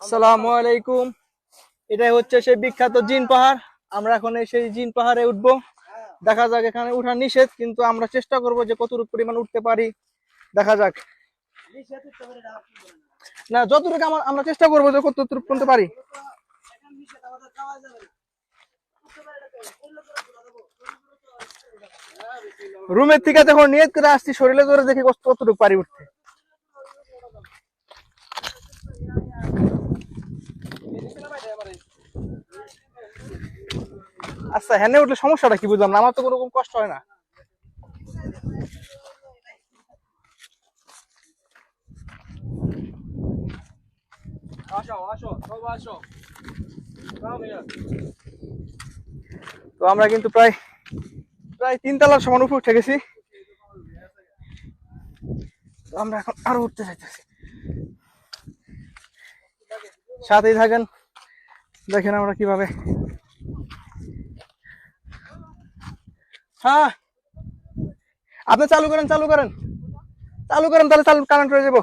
আসসালামু আলাইকুম। এটাই হচ্ছে সেই বিখ্যাত জিন পাহাড়। আমরা এখন সেই জিন পাহাড়ে উঠবো। দেখা যাক এখানে উঠা নিষেধ কিন্তু আমরা চেষ্টা করব যে কতটুকু পরিমাণ উঠতে পারি। দেখা যাক। না যতটুকু আমার আমরা চেষ্টা করব যে কতটুকু উঠতে পারি। রুমের থেকে যখন নিয়ত করে আসছি শরীরে ধরে দেখি কত- কতটুকু পারি উঠতে। আচ্ছা হ্যানে উঠলে সমস্যাটা কি বুঝলাম আমার তো কোনো রকম কষ্ট হয় না। তো আমরা কিন্তু প্রায় প্রায় তিন তলার সমান উপরে উঠে গেছি। আমরা এখন আরও উঠতে চাইতেছি। সাথেই থাকেন দেখেন আমরা কীভাবে। হ্যাঁ। আপনি চালু করেন চালু করেন। চালু করেন, তাহলে চালু কারেন্ট হয়ে যাব।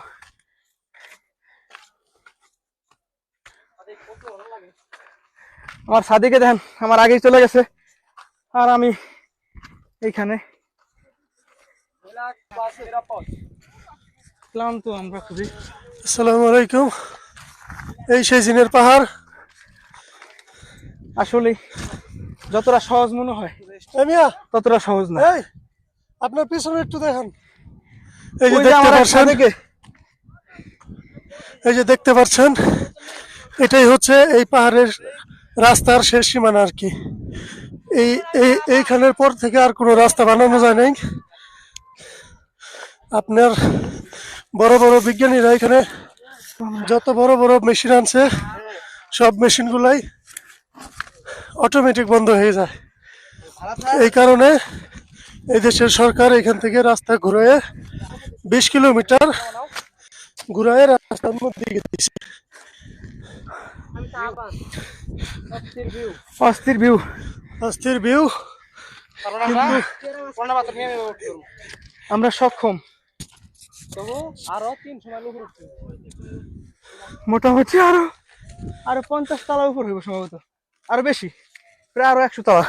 আমার সাদিকে দেখেন, আমার আগেই চলে গেছে। আর আমি এইখানে। ক্লান্ত আমরা খুবই। আসসালামু আলাইকুম। এই সেই জিনের পাহাড়। আসলে যতটা সহজ মনে হয় ততটা সহজ না। আপনার পিছনে একটু দেখেন। এই যে দেখতে পাচ্ছেন? এই যে দেখতে পাচ্ছেন এটাই হচ্ছে এই পাহাড়ের রাস্তার শেষ সীমানা আর কি। এই এই এইখানের পর থেকে আর কোনো রাস্তা বানানো যায় নাই। আপনার বড় বড় বিজ্ঞানীরা এখানে যত বড় বড় মেশিন আনছে সব মেশিনগুলাই অটোমেটিক বন্ধ হয়ে যায়। এই কারণে এই দেশের সরকার এখান থেকে রাস্তা ঘুরে বিশ কিলোমিটার ঘুরায় রাস্তার মধ্যে দিয়ে দিচ্ছে অস্থির ভিউ অস্থির ভিউ আমরা সক্ষম। মোটামুটি আরও আরও পঞ্চাশ তলা উপর হইব সম্ভবত। আরও বেশি। প্রায় আরও একশো তলা।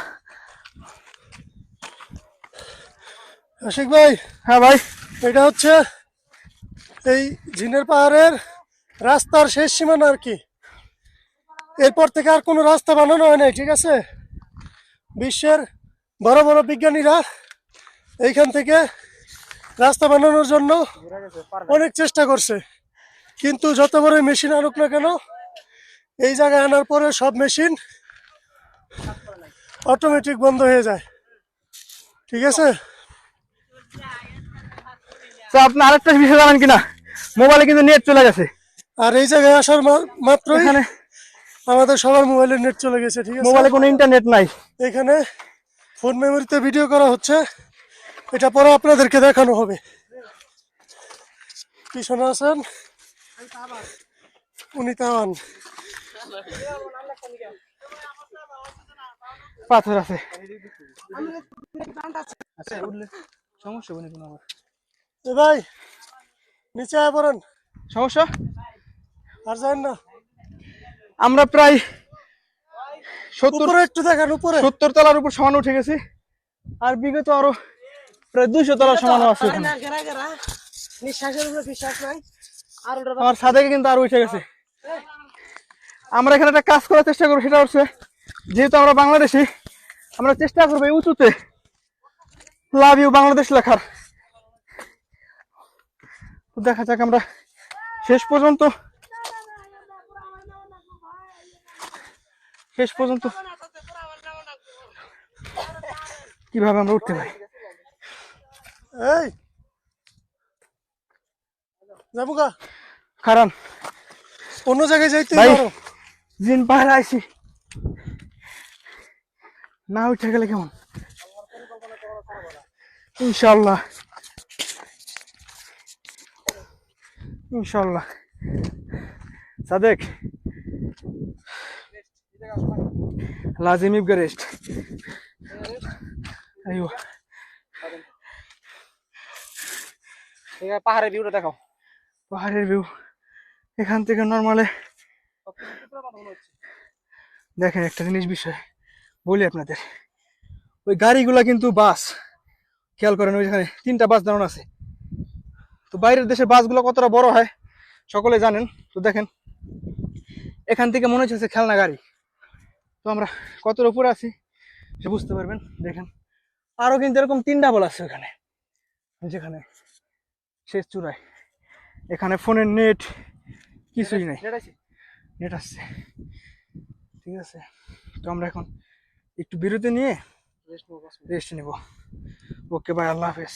আশিক ভাই হ্যাঁ ভাই। এটা হচ্ছে এই ঝিনের পাহাড়ের রাস্তার শেষ সীমানা আর কি। এরপর থেকে আর কোনো রাস্তা বানানো হয় নাই ঠিক আছে? বিশ্বের বড় বড় বিজ্ঞানীরা এইখান থেকে রাস্তা বানানোর জন্য অনেক চেষ্টা করছে। কিন্তু যত বড় মেশিন আনুক না কেন এই জায়গায় আনার পরে সব মেশিন অটোমেটিক বন্ধ হয়ে যায়। ঠিক আছে? তো আপনি আরেকটা বিষয় জানেন কিনা? মোবাইলে কিন্তু নেট চলে গেছে। আর এই জায়গায় আসার মা- মাত্রই এখানে আমাদের সবার মোবাইলে নেট চলে গেছে ঠিক আছে? মোবাইলে কোনো ইন্টারনেট নাই। এখানে ফোন মেমোরিতে ভিডিও করা হচ্ছে। এটা পরে আপনাদেরকে দেখানো হবে। পিছনে আছেন? উনি তাওয়ান। পাথর আছে। আচ্ছা সমস্যা বনি কোনো আমার ভাই নিচে আয় পড়েন। সমস্যা? আর যান না। আমরা প্রায় সত্তর একটু দেখান উপরে। সত্তর তলার উপর সমান উঠে গেছি। আর বিগত আরও প্রায় দুইশো তলার সমান আছে আমার সাদেকে কিন্তু আরও উঠে গেছে। আমরা এখানে একটা কাজ করার চেষ্টা করব সেটা হচ্ছে যেহেতু আমরা বাংলাদেশি আমরা চেষ্টা করব এই উঁচুতে। লাভ ইউ বাংলাদেশ লেখার। দেখা যাক আমরা শেষ পর্যন্ত শেষ পর্যন্ত কীভাবে আমরা উঠতে পারি? এই! যাব গা কারণ অন্য জায়গায় যাইতে। জিন পাহাড়ে আইসি না উঠে গেলে কেমন? ইনশাল্লাহ। ইনশাল্লাহ। সাদেক। লাজিম আইও পাহাড়ের ভিউটা দেখাও। পাহাড়ের ভিউ এখান থেকে নর্মালে দেখেন একটা জিনিস বিষয়। বলি আপনাদের। ওই গাড়িগুলা কিন্তু বাস। খেয়াল করেন ওইখানে তিনটা বাস দাঁড়ানো আছে। তো বাইরের দেশের বাসগুলো কতটা বড় হয় সকলে জানেন। তো দেখেন এখান থেকে মনে হচ্ছে খেলনা গাড়ি। তো আমরা কতটা উপরে আছি সে বুঝতে পারবেন। দেখেন আরও কিন্তু এরকম তিনটা বল আছে ওখানে যেখানে শেষ চূড়ায়। এখানে ফোনের নেট কিছুই নেই। নেট আসছে ঠিক আছে তো আমরা এখন একটু বিরতি নিয়ে রেস্ট নেব ওকে ভাই আল্লাহ হাফেজ।